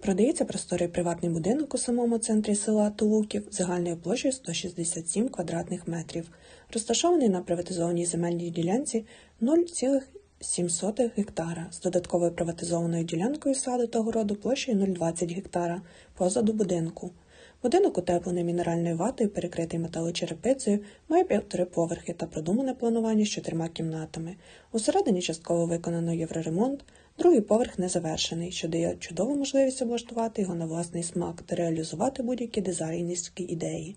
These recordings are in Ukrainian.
Продається просторий приватний будинок у самому центрі села Тулуків загальною площею 167 квадратних метрів, розташований на приватизованій земельній ділянці 0,7 гектара з додатковою приватизованою ділянкою саду та городу площею 0,20 гектара позаду будинку. Будинок утеплений мінеральною ватою, перекритий металочерепицею, має п'ятори поверхи та продумане планування з чотирма кімнатами. Усередині частково виконано євроремонт, другий поверх не завершений, що дає чудову можливість облаштувати його на власний смак та реалізувати будь-які дизайнерські ідеї.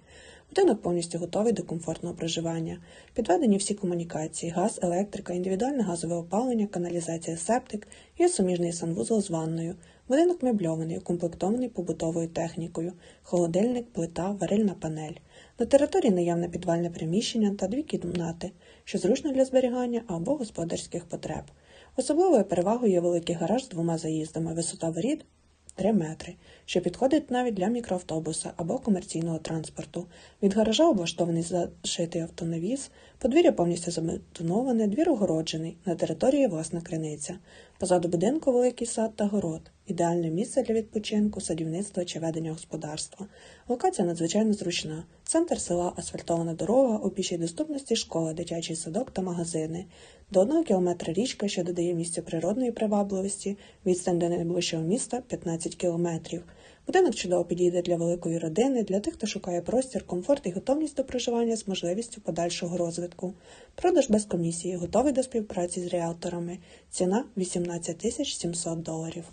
Будинок повністю готовий до комфортного проживання. Підведені всі комунікації: газ, електрика, індивідуальне газове опалення, каналізація септик і суміжний санвузол з ванною. Будинок мебльований, укомплектований побутовою технікою, холодильник, плита, варильна панель. На території наявне підвальне приміщення та дві кімнати, що зручно для зберігання або господарських потреб. Особливою перевагою є великий гараж з двома заїздами, висота воріт 3 метри, що підходить навіть для мікроавтобуса або комерційного транспорту. Від гаража облаштований зашитий автонавіз, подвір'я повністю забетоноване, двір огороджений, на території власна криниця. Позаду будинку великий сад та город. Ідеальне місце для відпочинку, садівництва чи ведення господарства. Локація надзвичайно зручна. Центр села, асфальтована дорога, у пішій доступності школа, дитячий садок та магазини. До одного кілометра річка, що додає місцю природної привабливості, відстань до найближчого міста 15 кілометрів. Будинок чудово підійде для великої родини, для тих, хто шукає простір, комфорт і готовність до проживання з можливістю подальшого розвитку. Продаж без комісії, готовий до співпраці з ріалторами. Ціна 18 тисяч 700 доларів.